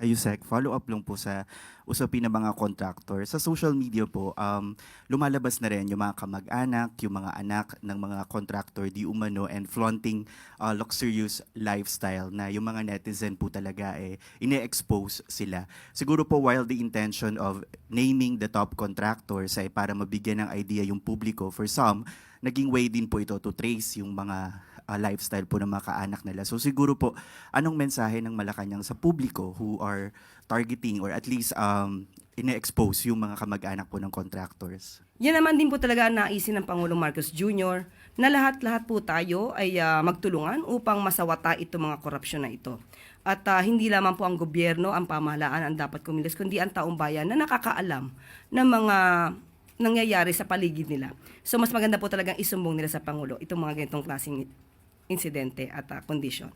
Ayusek, follow up lang po sa usapin ng mga contractor. Sa social media po, um, lumalabas na rin yung mga kamag-anak, yung mga anak ng mga contractor di umano and flaunting uh, luxurious lifestyle na yung mga netizen po talaga eh, ine-expose sila. Siguro po while the intention of naming the top contractors ay para mabigyan ng idea yung publiko, for some, naging way din po ito to trace yung mga uh, lifestyle po ng mga kaanak nila. So siguro po, anong mensahe ng Malacanang sa publiko who are targeting or at least um, ine-expose yung mga kamag-anak po ng contractors? Yan naman din po talaga ang naisin ng Pangulong Marcos Jr. na lahat-lahat po tayo ay ah, magtulungan upang masawata itong mga korupsyon na ito. At ah, hindi lamang po ang gobyerno, ang pamahalaan ang dapat kumilos, kundi ang taong bayan na nakakaalam ng mga nangyayari sa paligid nila. So mas maganda po talagang isumbong nila sa Pangulo itong mga ganitong klaseng insidente at ah, kondisyon.